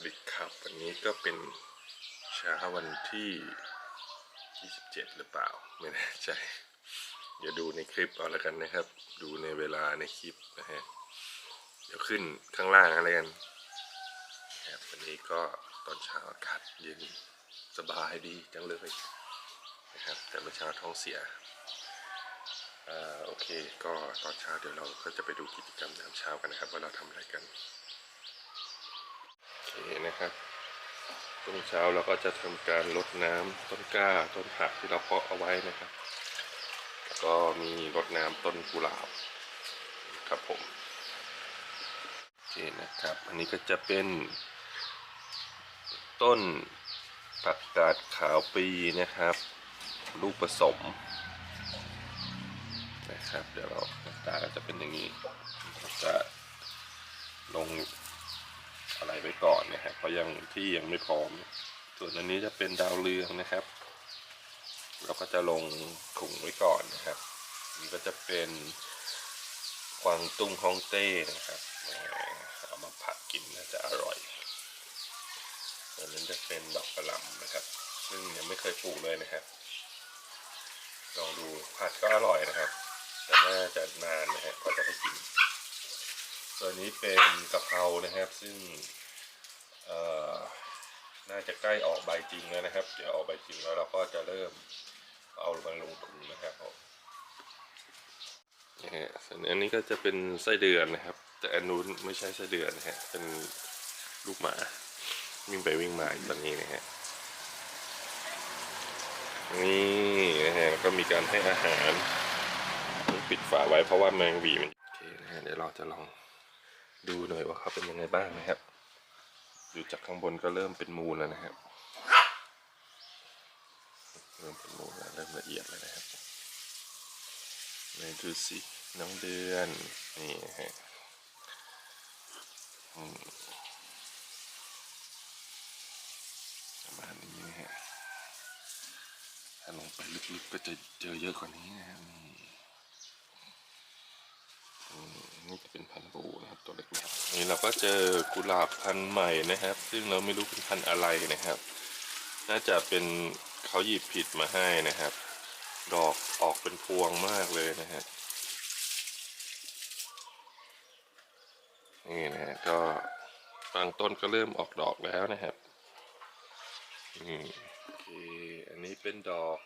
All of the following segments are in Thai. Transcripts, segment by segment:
วัสดีครับวันนี้ก็เป็นเช้าวันที่ 27 หรือเปล่า ไม่แน่ใจ เดี๋ยวดูในคลิปเอาแล้วกันนะครับ ดูในเวลาในคลิปนะฮะเดี๋ยวขึ้นข้างล่างอะไรกันครับวันนี้ก็ตอนเช้าอากาศเย็นสบายดีจังเลยนะครับ แต่เมื่อเช้าท้องเสียอ่าโอเค ก็ตอนเช้าเดี๋ยวเราก็จะไปดูกิจกรรมยามเช้ากันนะครับ ว่าเราทำอะไรกัน เคนะครับช่วงเช้าเราก็จะทำการรดน้ำต้นกล้าต้นผักที่เราเพาะเอาไว้นะครับ แล้วก็มีรดน้ำต้นกุหลาบครับผมโอเคนะครับ อันนี้ก็จะเป็น ต้นผักกาดขาวปีนะครับ ลูกผสมนะครับ เดี๋ยวเราตาก็จะเป็นอย่างนี้เราจะลง อะไรไว้ก่อนนะครับเพราะยังที่ยังไม่พร้อม ส่วนอันนี้จะเป็นดาวเรืองนะครับ เราก็จะลงถุงไว้ก่อนนะครับนี่ก็จะเป็นกวางตุ้งฮ่องเต้นะครับเอามาผัดกินน่าจะอร่อยส่วนนั้นจะเป็นดอกกระหล่ำนะครับ ซึ่งยังไม่เคยปลูกเลยนะครับลองดูผัดก็อร่อยนะครับ แต่น่าจะนานนะฮะกว่าจะได้กิน ตัวนี้เป็นกะเพรานะครับ ซึ่งน่าจะใกล้ออกใบจริงแล้วนะครับ เดี๋ยวออกใบจริงแล้วเราก็จะเริ่มเอามาลงถุงนะครับผมนี่ฮะส่วนอันนี้ก็จะเป็นไส้เดือนนะครับ แต่อันนู้นไม่ใช่ไส้เดือนนะฮะเป็นลูกหมาวิ่งไปวิ่งมาตอนนี้นะฮะนี่นะฮะแล้วก็มีการให้อาหารปิดฝาไว้เพราะว่าแมงวีมันโอเคนะฮะเดี๋ยวเราจะลอง ดูหน่อยว่าเขาเป็นยังไงบ้างนะครับดูจากข้างบนก็เริ่มเป็นมูลแล้วนะครับ เริ่มเป็นมูลแล้วเริ่มละเอียดแล้วนะครับเลยดูสิน้องเดือนนี่ฮะมประมาณนี้นะฮะถ้าลงไปลึกๆก็จะเจอเยอะกว่านี้นะครับนี่นี่จะเป็นพันธุ์บูนะครับตัว นี่เราก็เจอกุหลาบพันธุ์ใหม่นะครับ ซึ่งเราไม่รู้เป็นพันธุ์อะไรนะครับ น่าจะเป็นเขาหยิบผิดมาให้นะครับ ดอกออกเป็นพวงมากเลยนะฮะนี่นะฮะก็บางต้นก็เริ่มออกดอกแล้วนะครับอืมโอเคอันนี้เป็นดอก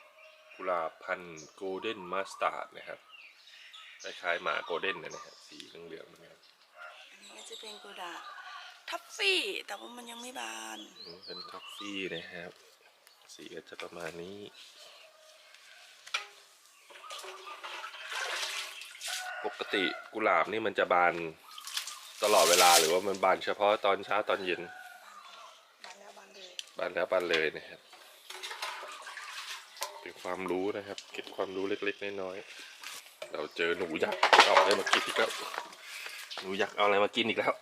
กุหลาบพันธุ์โกลเด้นมาสตาร์ดนะครับคล้ายๆหมาโกลเด้นนะฮะสีเหลืองๆเหมือน กันอันนี้ก็จะเป็นกุหลาบทัฟฟี่ แต่ว่ามันยังไม่บาน อืมเป็นท็อฟฟี่นะครับ สีก็จะประมาณนี้ ปกติกุหลาบนี่มันจะบานตลอดเวลาหรือว่ามันบานเฉพาะตอนเช้าตอนเย็น บานแล้วบานเลยบานแล้วบานเลยนะครับ เป็นความรู้นะครับเก็บความรู้เล็กๆน้อยๆเราเจอหนูยักษ์เอาอะไรมากินอีกแล้ว หนูยักเอาอะไรมากินอีกแล้ว